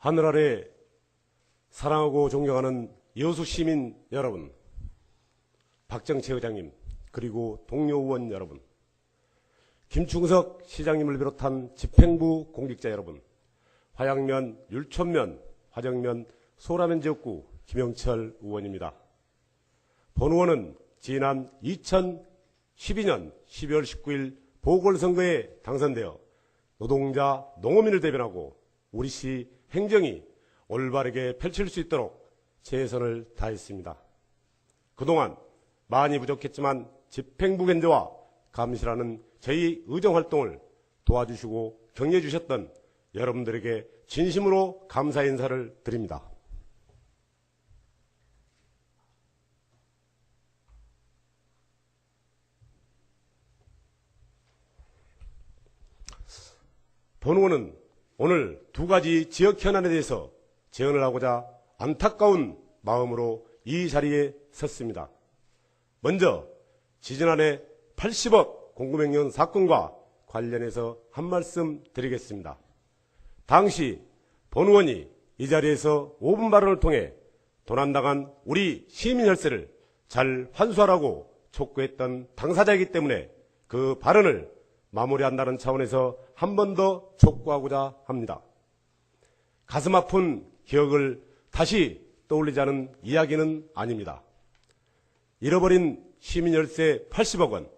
하늘 아래 사랑하고 존경하는 여수 시민 여러분, 박정채 의장님, 그리고 동료 의원 여러분, 김충석 시장님을 비롯한 집행부 공직자 여러분, 화양면, 율촌면, 화정면, 소라면 지역구 김영철 의원입니다. 본 의원은 지난 2012년 12월 19일 보궐선거에 당선되어 노동자, 농어민을 대변하고 우리 시 행정이 올바르게 펼칠 수 있도록 최선을 다했습니다. 그동안 많이 부족했지만 집행부 견제와 감시라는 저희 의정 활동을 도와주시고 격려해 주셨던 여러분들에게 진심으로 감사 인사를 드립니다. 본 의원은 오늘 두 가지 지역 현안에 대해서 제언을 하고자 안타까운 마음으로 이 자리에 섰습니다. 먼저 지지난해 80억 공급행령 사건과 관련해서 한 말씀 드리겠습니다. 당시 본 의원이 이 자리에서 5분 발언을 통해 도난당한 우리 시민 혈세를 잘 환수하라고 촉구했던 당사자이기 때문에 그 발언을 마무리한다는 차원에서 한 번 더 촉구하고자 합니다. 가슴 아픈 기억을 다시 떠올리자는 이야기는 아닙니다. 잃어버린 시민 열세 80억 원,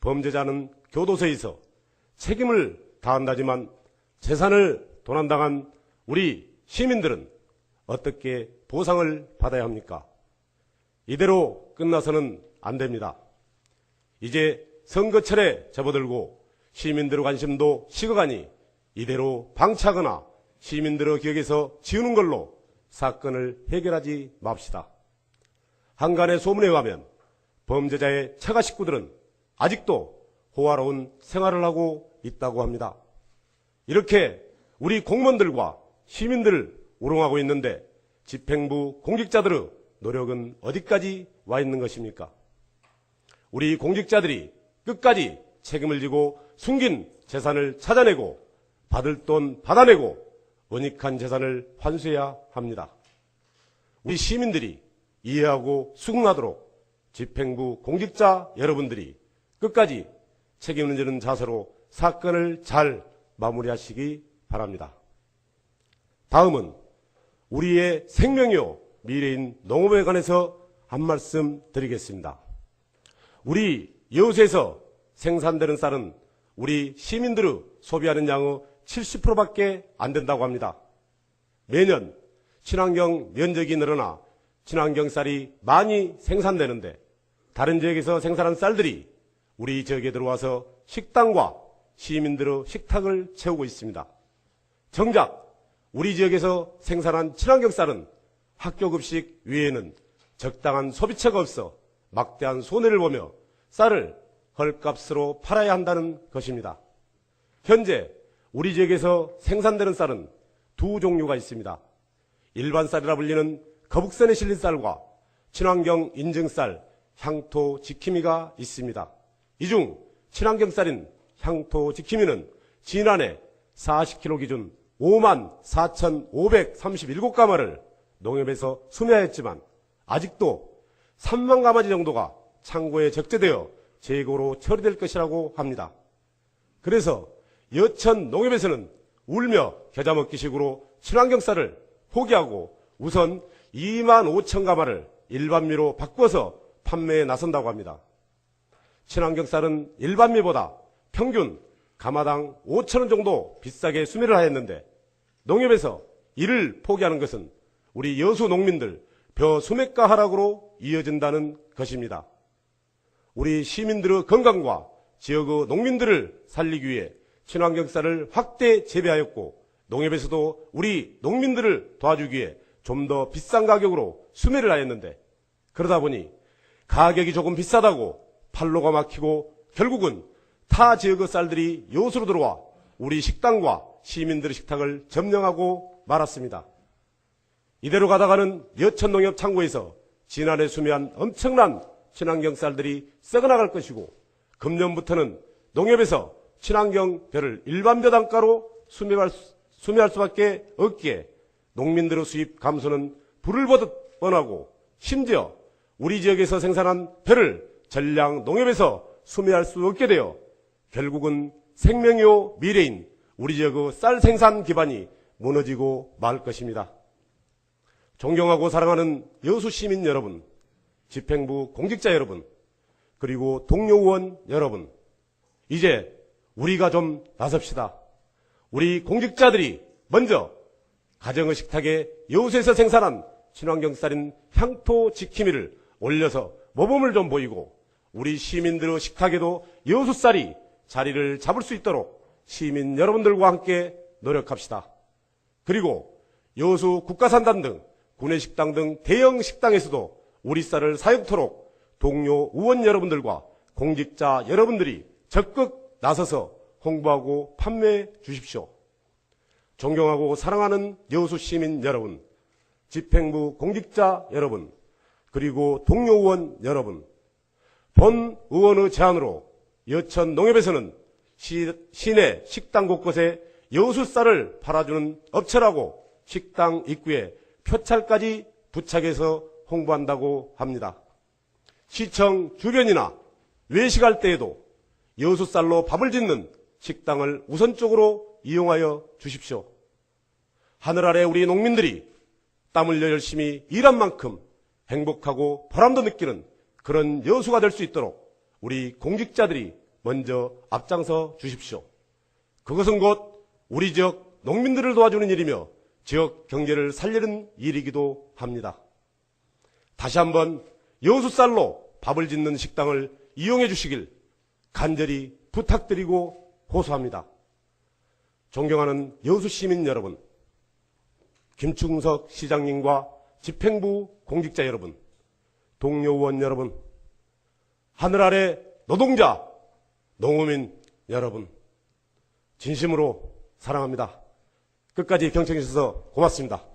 범죄자는 교도소에서 책임을 다한다지만 재산을 도난당한 우리 시민들은 어떻게 보상을 받아야 합니까? 이대로 끝나서는 안 됩니다. 이제 선거철에 접어들고 시민들의 관심도 식어가니 이대로 방치하거나 시민들의 기억에서 지우는 걸로 사건을 해결하지 맙시다. 한간의 소문에 의하면 범죄자의 처가 식구들은 아직도 호화로운 생활을 하고 있다고 합니다. 이렇게 우리 공무원들과 시민들을 우롱하고 있는데 집행부 공직자들의 노력은 어디까지 와 있는 것입니까? 우리 공직자들이 끝까지 책임을 지고 숨긴 재산을 찾아내고 받을 돈 받아내고 원익한 재산을 환수해야 합니다. 우리 시민들이 이해하고 수긍하도록 집행부 공직자 여러분들이 끝까지 책임을 지는 자세로 사건을 잘 마무리하시기 바랍니다. 다음은 우리의 생명이요 미래인 농업에 관해서 한 말씀 드리겠습니다. 우리 여수에서 생산되는 쌀은 우리 시민들의 소비하는 양의 70%밖에 안 된다고 합니다. 매년 친환경 면적이 늘어나 친환경 쌀이 많이 생산되는데 다른 지역에서 생산한 쌀들이 우리 지역에 들어와서 식당과 시민들의 식탁을 채우고 있습니다. 정작 우리 지역에서 생산한 친환경 쌀은 학교 급식 외에는 적당한 소비처가 없어 막대한 손해를 보며 쌀을 헐값으로 팔아야 한다는 것입니다. 현재 우리 지역에서 생산되는 쌀은 두 종류가 있습니다. 일반 쌀이라 불리는 거북선에 실린 쌀과 친환경 인증 쌀, 향토 지킴이가 있습니다. 이 중 친환경 쌀인 향토 지킴이는 지난해 40kg 기준 5만 4,537가마를 농협에서 수매하였지만 아직도 3만 가마지 정도가 창고에 적재되어 재고로 처리될 것이라고 합니다. 그래서 여천 농협에서는 울며 겨자 먹기식으로 친환경 쌀을 포기하고 우선 2만 5천 가마를 일반미로 바꿔서 판매에 나선다고 합니다. 친환경 쌀은 일반미보다 평균 가마당 5천 원 정도 비싸게 수매를 하였는데 농협에서 이를 포기하는 것은 우리 여수 농민들 벼 수매가 하락으로 이어진다는 것입니다. 우리 시민들의 건강과 지역의 농민들을 살리기 위해 친환경 쌀을 확대 재배하였고 농협에서도 우리 농민들을 도와주기 위해 좀 더 비싼 가격으로 수매를 하였는데 그러다 보니 가격이 조금 비싸다고 팔로가 막히고 결국은 타 지역의 쌀들이 요수로 들어와 우리 식당과 시민들의 식탁을 점령하고 말았습니다. 이대로 가다가는 여천농협 창고에서 지난해 수매한 엄청난 친환경 쌀들이 썩어나갈 것이고 금년부터는 농협에서 친환경 벼를 일반 벼 단가로 수매할, 수- 소멸할 수밖에 없기에 농민들의 수입 감소는 불을 보듯 뻔하고 심지어 우리 지역에서 생산한 벼를 전량 농협에서 소멸할 수 없게 되어 결국은 생명이요 미래인 우리 지역의 쌀 생산 기반이 무너지고 말 것입니다. 존경하고 사랑하는 여수 시민 여러분, 집행부 공직자 여러분, 그리고 동료 의원 여러분, 이제 우리가 좀 나섭시다. 우리 공직자들이 먼저 가정의 식탁에 여수에서 생산한 친환경 쌀인 향토 지킴이를 올려서 모범을 좀 보이고 우리 시민들의 식탁에도 여수 쌀이 자리를 잡을 수 있도록 시민 여러분들과 함께 노력합시다. 그리고 여수 국가산단 등 구내식당 등 대형 식당에서도 우리 쌀을 사육토록 동료 의원 여러분들과 공직자 여러분들이 적극 나서서 홍보하고 판매해 주십시오. 존경하고 사랑하는 여수 시민 여러분, 집행부 공직자 여러분, 그리고 동료 의원 여러분, 본 의원의 제안으로 여천 농협에서는 시, 시내 식당 곳곳에 여수 쌀을 팔아주는 업체라고 식당 입구에 표찰까지 부착해서 홍보한다고 합니다. 시청 주변이나 외식할 때에도 여수 쌀로 밥을 짓는 식당을 우선적으로 이용하여 주십시오. 하늘 아래 우리 농민들이 땀 흘려 열심히 일한 만큼 행복하고 보람도 느끼는 그런 여수가 될 수 있도록 우리 공직자들이 먼저 앞장서 주십시오. 그것은 곧 우리 지역 농민들을 도와주는 일이며 지역 경제를 살리는 일이기도 합니다. 다시 한번 여수쌀로 밥을 짓는 식당을 이용해 주시길 간절히 부탁드리고 호소합니다. 존경하는 여수 시민 여러분, 김충석 시장님과 집행부 공직자 여러분, 동료 의원 여러분, 하늘 아래 노동자, 농어민 여러분, 진심으로 사랑합니다. 끝까지 경청해 주셔서 고맙습니다.